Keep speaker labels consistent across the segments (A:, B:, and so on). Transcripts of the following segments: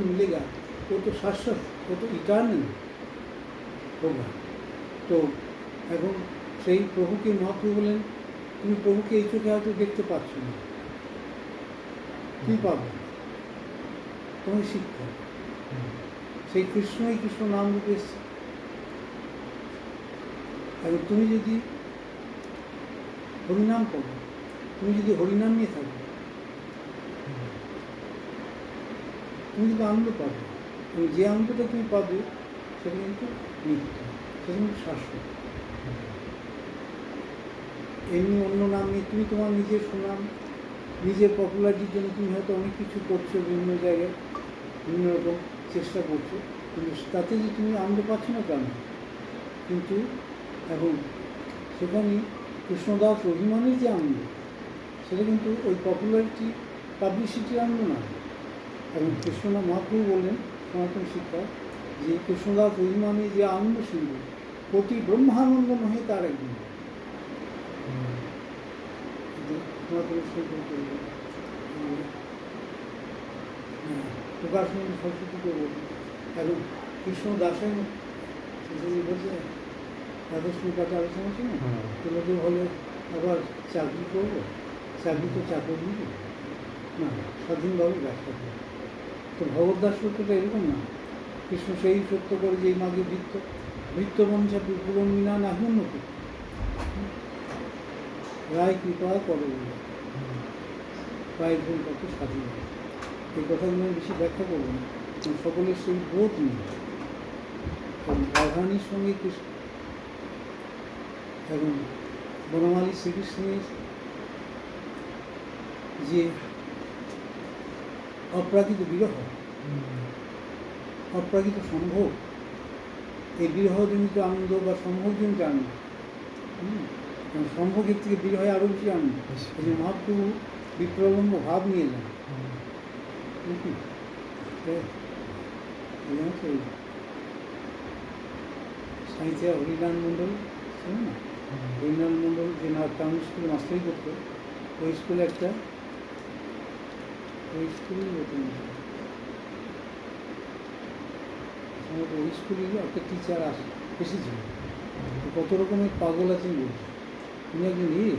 A: मिलेगा वो तो शाश्वत वो तो इटार्नल होगा তো এখন সেই প্রভুকে মহাপ্রভু বলেন তুমি প্রভুকে এই চোখে হয়তো দেখতে পাচ্ছ না কি পাবে তোমার শিক্ষা সেই কৃষ্ণই কৃষ্ণ নাম রূপে এসছে এবং তুমি যদি হরিনাম করো তুমি যদি হরিনাম নিয়ে থাকো তুমি কিন্তু আনন্দ পাবে। এবং যে আনন্দটা তুমি পাবে, সেটা কিন্তু নিত্য সেটা কিন্তু শাশ্বত। এমনি অন্য নাম নিয়ে তুমি তোমার নিজের সুনাম, নিজের পপুলারিটির জন্য তুমি হয়তো অনেক কিছু করছ বিভিন্ন জায়গায়, বিভিন্ন রকম চেষ্টা করছ, কিন্তু তাতে যে তুমি আনন্দ পাচ্ছ না তা না কিন্তু এখন সেখানে কৃষ্ণদাস অভিমানের যে আনন্দ, সেটা কিন্তু ওই পপুলারিটি পাবলিসিটির আনন্দ না। এবং কৃষ্ণনাথ মহাপ্রভু বললেন সনাতন শিক্ষা যে কৃষ্ণদাস অভিমানী যে আনন্দ সিন্ধু প্রতি ব্রহ্মানন্দ নহে তার একদিন। সনাতন শিক্ষা প্রকাশ সরস্বতীকে বলবেন এবং কৃষ্ণ দাসের যিনি বলছে রাধেশ্রী পাঠে আলোচনা না?
B: হুম।
A: তোমাকে হলে আবার চাকরি করব? চাকরি তো চাকরি না স্বাধীনভাবে ব্যবসা করব তো ভগবদ্দাস সত্যটা এরকম না? কৃষ্ণ সেই সত্য করে যে এই মাঝে বৃত্ত বৃত্ত মঞ্চা পূরণ মিনা না উন্নতি রায় কৃপা করে পায়ের ভুল কত স্বাধীন এই কথাগুলো আমি বেশি ব্যাখ্যা করব না। সকলের সেই বোধ নেই। এবং রাধারানীর সঙ্গে কৃষ্ণ, এবং বনমালী শ্রীকৃষ্ণের যে অপ্রাকৃত বিরহ। অপ্রাকৃত সম্ভোগ। এই বিরহজনিত আনন্দ বা সম্ভোগজনিত আনন্দ। সম্ভোগের থেকে বিরহে আরও বেশি আনন্দ। এই মহাপ্রভু বিপ্রলম্ব ভাব নিয়ে যান সাঁইথিয়া হরিনারায়ণ মণ্ডল ছিল না? হরিনারায়ণ মণ্ডল যে না টাউন স্কুলে মাস্টারি করতো ওই স্কুলে একটা হতো ওই স্কুলে একটা টিচার আস এসেছিল কত রকমের পাগল আছেন বলছে উনি একজন ইয়ে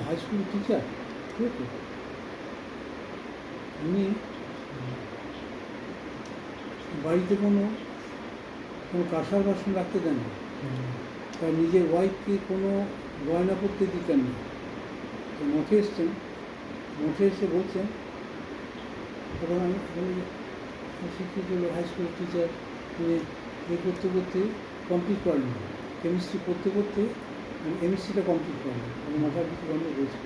A: হাই স্কুল টিচার ঠিক আছে উনি বাড়িতে কোনো কোনো কাঁসার বাসন রাখতে দেন না তার নিজের ওয়াইফকে কোনো গয়না পরতে দিতেন না তো মঠে এসছেন মঠে এসে বলছেন আমি আমি শিক্ষিত হাই স্কুল টিচার মানে এ করতে করতে কমপ্লিট করেন কেমিস্ট্রি পড়তে করতে এমএসসিটা কমপ্লিট করেন মানে মাথার কিছু বন্ধ করেছে।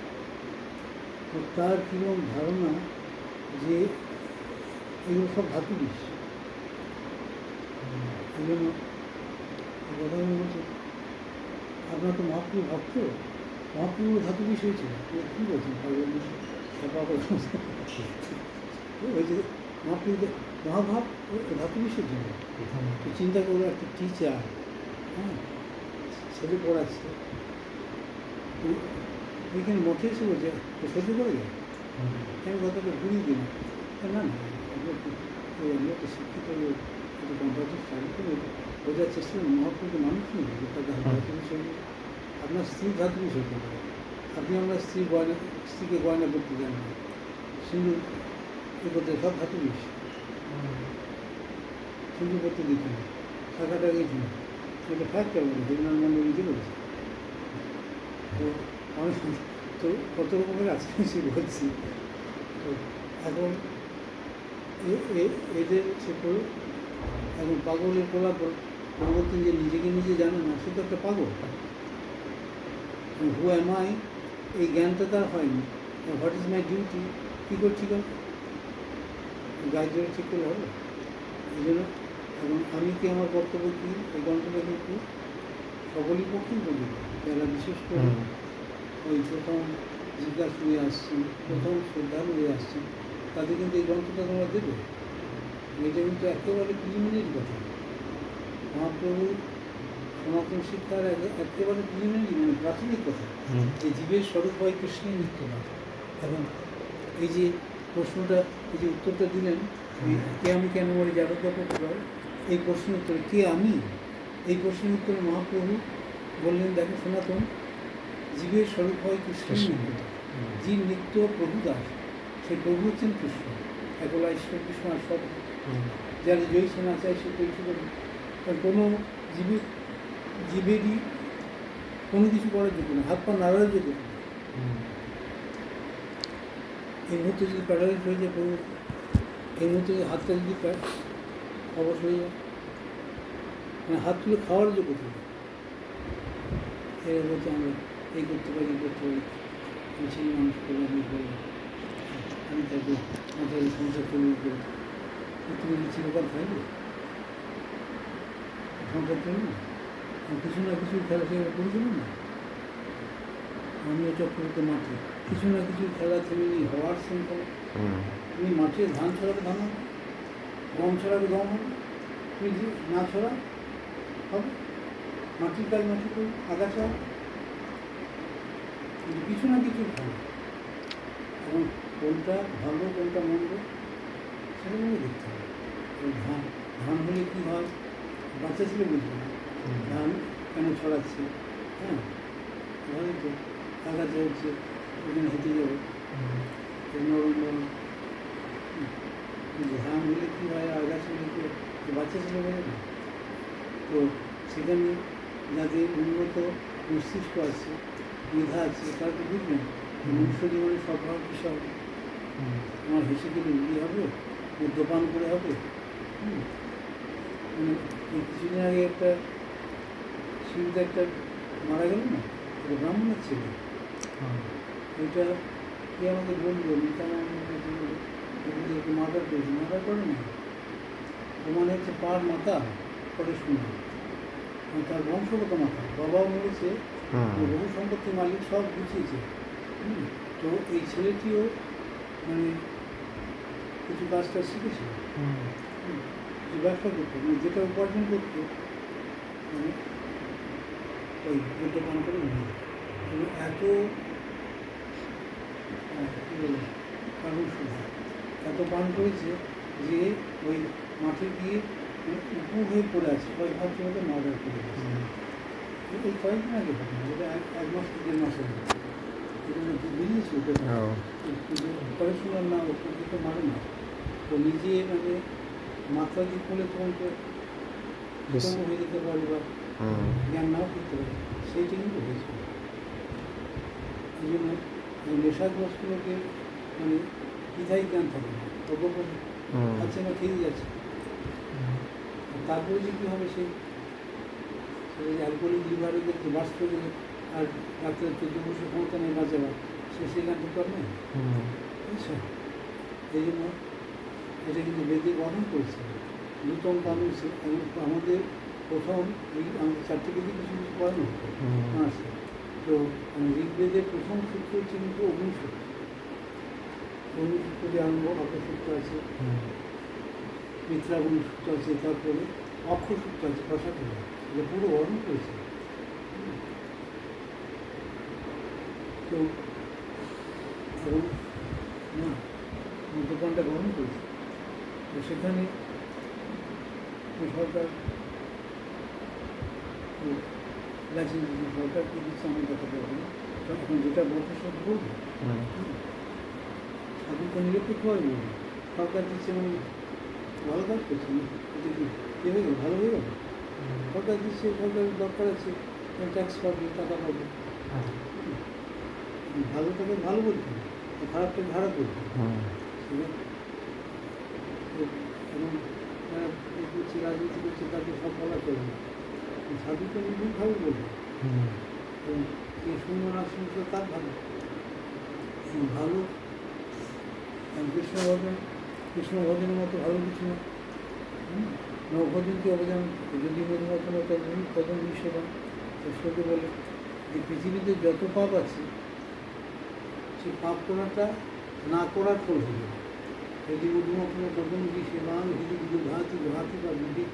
A: তো তার কীরকম ধারণা যে এগুলো সব ধাতু বিষ এই জন্য কথা আমি বলছি, আপনার তো মহাপ্রভু ভক্ত মহাপ্রভু ধাতু বিষ হয়েছিল কী বলছেন? যে মহাভাব ও ধাতু জন্য তো চিন্তা করো একটা টিচার হ্যাঁ ছেলে পড়াচ্ছে ওইখানে মঠে এসে বলছে সহ্য করে যায় আমি কথাটা ঘুরিয়ে দিলাম না না শিক্ষিত একটু বোঝার চেষ্টা মহাপ্রভু মানুষ নেই। আপনার স্ত্রী ধাতু বিষয় হতে পারে আপনি আমরা স্ত্রী গয়না, স্ত্রীকে গয়না করতে দেন না। এ করতে সব ধাতু বিষ সিন্ধু করতে দিত না। শাখাটা গেছি না। এটা ফ্যাক্ট কেমন? হরিনাথ মন্ডল নিজে তো অনেক তো কত রকমের আছে সে বলছি। তো এখন এদের সে এখন পাগলের কোলা পরিবর্তন যে নিজেকে নিজে জানে না, সে তো একটা পাগল। হু এম আই এই জ্ঞানটা তার হয়নি। হোয়াট ইজ মাই ডিউটি কী করছি কেন? গাইড ঠিক করলে হবে? এই জন্য এবং আমি কি আমার কর্তব্য কী? এই গ্রন্থটা কিন্তু সকলই পক্ষেই বলি। যারা বিশেষ করে ওই প্রথম জিজ্ঞাসা হয়ে আসছেন প্রথম শ্রদ্ধালু হয়ে আসছেন তাদের কিন্তু এই গ্রন্থটা তোমরা দেবে। এটা কিন্তু একেবারে প্রিলিমিনারি কথা। মহাপ্রভু সনাতন শিক্ষার একে- একেবারে প্রিলিমিনারি মানে প্রাথমিক কথা। যে জীবের স্বরূপ হয় কৃষ্ণের নিত্যলাভ এবং এই যে প্রশ্নটা এই যে উত্তরটা দিলেন কে আমি কেন মরে জাগ্রত করতে এই প্রশ্নের উত্তরে কে আমি? এই প্রশ্নের উত্তরে মহাপ্রভু বললেন দেখো সনাতন জীবের স্বরূপ হয় কৃষ্ণের
B: কৃষ্ণ।
A: নিত্য জীব নিত্য প্রভু দাস সেই প্রভু হচ্ছেন কৃষ্ণ। একলা ঈশ্বর কৃষ্ণ আর সব। যারা জয়ী শোনা চায় সে তো ঈশ্বর কোনো জীবের জীবেরই কোনো কিছু করার যোগ্য না, হাত পা নাড়ার যোগ্য না। এই মুহূর্তে যদি প্যারালাইজ হয়ে যায় প্রভু এই মুহূর্তে যদি হাতটা যদি অবশ হয়ে যায় মানে হাত তুলে খাওয়ার যোগ্য থাকে এরা বলছে আমরা এই করতে পারি করতে পারি। আমি ছেলে মানুষ করব আমি করব আমি তাকে এই সংসার করব তুমি চিরকাল থাকবে? সংসার আর কিছু না কিছু খেলা সেবা করেছিল না। আমিও চক্রবর্তী মাঠে। কিছু না কিছু খেলা তুমি হওয়ার সংখ্যা তুমি মাঠে ধান ছড়াবে ধান হবে। গম ছড়াবে গম হবে। তুমি না ছড়া হবে। মাটির কাজ মাটি করবে আগাছা হবে। কিন্তু কিছু না কিছু ভালো এবং কোনটা ভালো কোনটা মন্দ সেটা দেখতে হবে। ধান ধান হলে কী হয়? বাচ্চা ছেলে বুঝবে না। ধান কেন ছড়াচ্ছে? হ্যাঁ? ভালোই তো আগাছা হচ্ছে ওখানে হেঁটে যাব। ধান হলে কী হয় আগাছা হলে কি তো বাচ্চা ছেলে বোঝে না? তো সেখানে যাদের উন্নত মস্তিষ্ক আছে মেধা আছে তারা তো বুঝবেন যে মনুষ্য জীবনে সব ভাব কৃষক আমার হেসে গেলে উড়ি হবে? মদ্যপান করে হবে? হুম। মানে কিছুদিন আগে একটা শিবিতে একটা মারা গেল না? এটা ব্রাহ্মণের ছেলে। ওইটা কি আমাকে বলল? একটু মার্ডার করেছে মার্ডার করে না মানে হচ্ছে পার মাতা পরে শুনে মানে তার বংশগত মাথা বাবাও মরেছে। বহু সম্পত্তির মালিক সব গুছিয়েছে। হুম। তো এই ছেলেটিও মানে কিছু কাজ টাজ শিখেছিল। কিছু ব্যবসা করতো মানে যেটা উপার্জন করতো মানে ওই দুটো পান করে যেত। এবং এত বলে কারণ সুধা এত পান করেছে যে ওই মাঠে গিয়ে মানে হয়ে পড়ে আছে। কয়েক ভাবছে মতো মার্ডার করে এই কয়েকদিন আগে ঘটনা এটা এক মাস দেড় মাস আগে। বেরিয়েছে ওটা পরে শুনলাম না ও তো মারে না। ও নিজে মানে মাথা দিয়ে খুলে তখন তো হয়ে যেতে পারে বা জ্ঞান নাও করতে পারে সেইটা কিন্তু হয়েছিল এই জন্য এই নেশাগ্রস্তগুলোকে মানে দ্বিধাই জ্ঞান থাকে না অজ্ঞ আছে না খেয়ে যাচ্ছে তারপরে যে কী হবে সেই অ্যালকোহলিক লিভারে যে বাস্ত গেলে আর রাত্রে চোদ্দ বছর ক্ষমতা নেই বাঁচাবার সে তো আর নেই। বুঝছ? এই জন্য এটা কিন্তু বেদে বহন করেছে। নূতন কানুন আমাদের প্রথম এই আমাদের চারটে বেদে কিছু কিছু পড়ানো হতো। আছে তো মানে ঋগ্বেদের প্রথম সূত্র হচ্ছে কিন্তু অগ্নিসূত্র অগ্নিসূত্র যে আরম্ভ অপসূত্র আছে। মিত্রাগুণ সূত্র আছে তারপরে অক্ষসূত্র আছে প্রসাদ এটা পুরো বর্ণ করেছে। তো এবং না মদ্যপানটা গ্রহণ করেছে। তো সেখানে সরকার সরকার কি দিচ্ছে আমি কথা বলব না এখন যেটা বলছে সব বলব আপনি তো নিরপেক্ষভাবে বলবেন সরকার দিচ্ছে মানে ভালো কাজ করছে না হয়ে গেল ভালো হয়ে গেল সরকার দিচ্ছে সরকারের দরকার আছে ট্যাক্স পাবে টাকা পাবে ভালোটাকে ভালো বলতে হবে খারাপটাকে খারাপ বলতে হবে এবং রাজনীতি করছে তাকে সব বলা চলে না সাধু তো নির্ভুলভাবে বলবে এবং কে শূন্য না শুনছে তার ভালো। ভালো। কৃষ্ণ ভজন কৃষ্ণ ভজনের মতো ভালো কিছু না। হুম? নভজনকে অবদান যদি মধুমতন তখন তখন সেবা শ্লোকে বলে যে পৃথিবীতে যত পাপ আছে সেই পাপ করাটা না করার ফল হবে। যদি মধুমতন তখন সেবাং হিদি ভাতি বা বিধি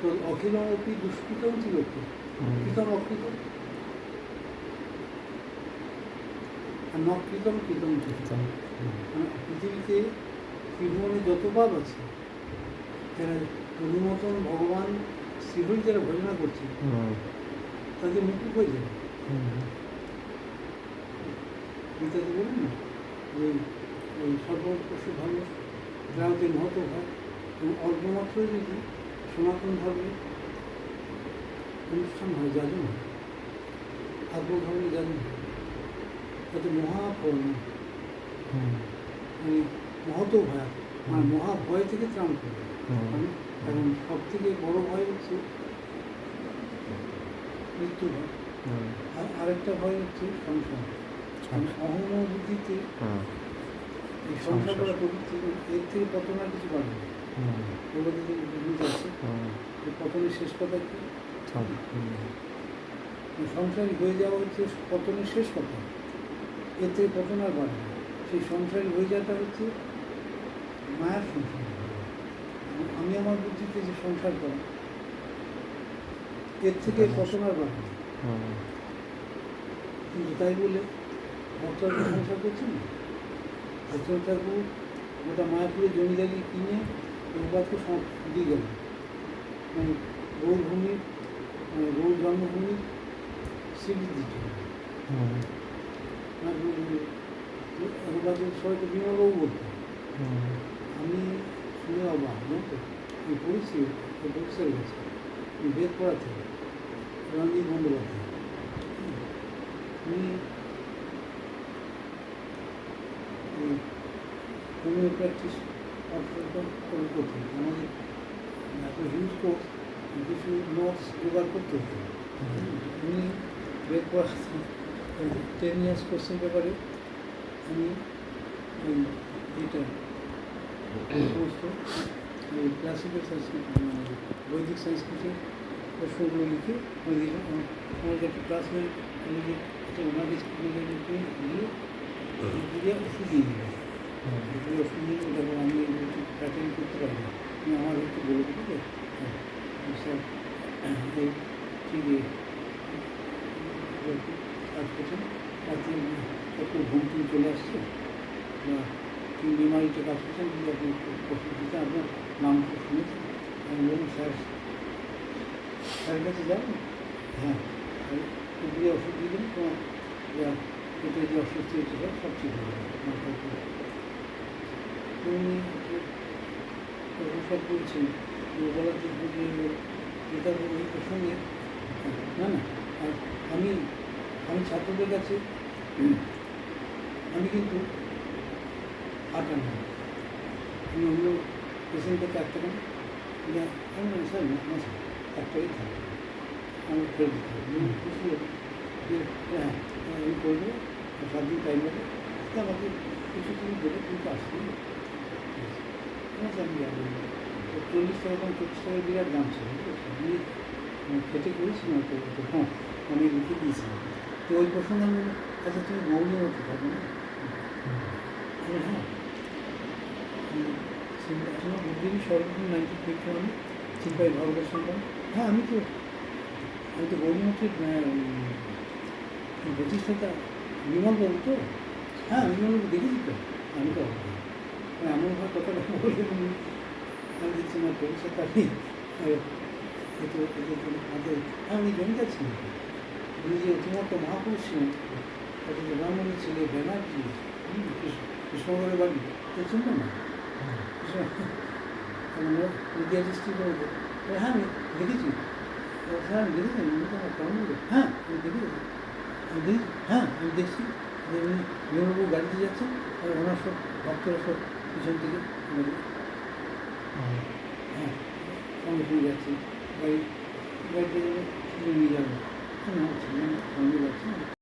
A: তো অখিলমপি দুষ্কৃতম ছিল কৃতম অকৃতম। আর নকৃতম কৃতম ছিল। মানে পৃথিবীতে ত্রিভুবনে যত পাপ আছে যারা প্রভু ভগবান শ্রীহরি যারা ভজনা করছে তাদের মুকুব হয়ে যাবে। গীতাতে বলুন না যে ওই সর্বপশু ধর্ম গ্রামতে মহত হয়। এবং অল্পমাত্র যদি সনাতন ধর্মে অনুষ্ঠান হয় যাজন হয় আগ্র ধর্মে যাজন হয় তাতে
B: হুম,
A: মানে মহত ভয়। মানে মহাভয় থেকে ত্রাণ করবে
B: হুম,
A: মানে এবং সব থেকে বড় ভয় হচ্ছে মৃত্যু ভয়। আর আরেকটা ভয় হচ্ছে সংসার। মানে অহম বুদ্ধিতে এই সংসার করা। প্রবৃত্তি এর থেকে কত না কিছু পাবে না ওগুলো যদি বুঝতে আছে পতনের শেষ কথা কি? সংসারী হয়ে যাওয়া হচ্ছে পতনের শেষ কথা। এর থেকে পতন আর বাড়বে সেই সংসারী হয়ে যাওয়াটা হচ্ছে মায়ার সংসার। আমি- আমি আমার বুদ্ধিতে যে সংসার করা এর থেকে পতন আর বাড়বে কিন্তু তাই বলে ভক্তরা সংসার করছেন না? ভক্ত ঠাকুর গোটা মায়াপুরে জমিদারি কিনে রঘুবাদকে সব দিয়ে গেল মানে গৌর ভূমির মানে গৌর জন্মভূমির স্বীকৃতি ছিল
B: হুম,
A: রঘুবাদের সবাইকে বিমলবাবু বলতো
B: হুম,
A: আমি শুনে অবাক জানো তো আমি পড়েছি ওই প্রফেসরের কাছে আমি বেদ পড়াতে রঞ্জিত বন্দ্যোপাধ্যায় উনি হোমিও প্র্যাকটিস করতেন আমাদের এত হিউজ কোর্স কিছু নোটস জোগাড় করতে উনি পড়াতেন টেন ইয়ার্স কোর্সের ব্যাপারে ওই এটা সমস্ত এই ক্লাসিক্যাল সংস্কৃত বৈদিক সংস্কৃতের প্রশ্নগুলো লিখে আমি দিলাম আমার একটা ক্লাসমেট গিয়ে দিয়ে দিয়ে দিয়ে দিলাম এগুলো আমি প্যাটার্ন করতে পারি না তুমি আমার একটু বলে দেবে স্যার এই একটু কাজ করছেন চলে আসছে বা বিমারিতে কাজ করছেন কিন্তু আপনার নাম শুনেছেন আমি বললাম স্যার স্যারের কাছে যাবেন হ্যাঁ দিয়ে ওষুধ দিয়ে দেবেন তোমার পেটে যে অস্বস্তি হচ্ছে সব সব ঠিক হয়ে যাবে সব বলছেন বলার যেটা ওই প্রসঙ্গে না না আমি আমি ছাত্রদের কাছে আমি কিন্তু আটা না আমি অন্য পেশেন্টের কাছে একটা কেন আমি না না একটাই থাকবে আমি ফেরত দিতে হবে খুশি যে হ্যাঁ আমি করে দেবো আর সাত দিন টাইম লাগবে তা আমাকে কিছু তুমি দেবে তুমি তো আসবে আমি যাব তো চল্লিশ টাকা চল্লিশ টাকার বিরাট দাম ছিল? আমি খেটে করেছি না তো হ্যাঁ আমি লিখে দিয়েছিলাম। তো ওই প্রসঙ্গে আমি আচ্ছা তুমি গৌরী হতে পারবে না? আমি, হ্যাঁ বুদ্ধিজীবী সর্বদিন নাইনটি ফিফটি ওয়ান সিপাহী ভারতের সন্তান হ্যাঁ আমি তো আমি তো গৌরীমঠের প্রতিষ্ঠাতা বিমলবাবু তো? হ্যাঁ বিমলবাবু দেখেছি তো? আমি তো এমনভাবে কথাটা বলে উনি আমি দেখছি না ভবিষ্যৎ আমি আমাদের হ্যাঁ উনি জমিদার ছিলেন উনি যে অতিমত মহাপুরুষ ছিলেন অথচ ব্রাহ্মণের ছেলে ব্যানার্জি হুম, কৃষ্ণ- কৃষ্ণগড়ের বাড়ি তো চিনতেন না? মিডিয়া ডিস্ট্রিক্ট হ্যাঁ আমি দেখেছি। স্যার আমি দেখেছেন উনি তো আমার কেমন হ্যাঁ আমি দেখেছি। আমি দেখেছি? হ্যাঁ আমি দেখছি। যে উনি বিমলবাবু গাড়িতে যাচ্ছেন আর ওনার সব ভক্তরা সব পিছন থেকে হ্যাঁ সঙ্গে সঙ্গে যাচ্ছি। গাড়ি গাড়িতে নিয়ে যাব। হ্যাঁ সঙ্গে যাচ্ছি।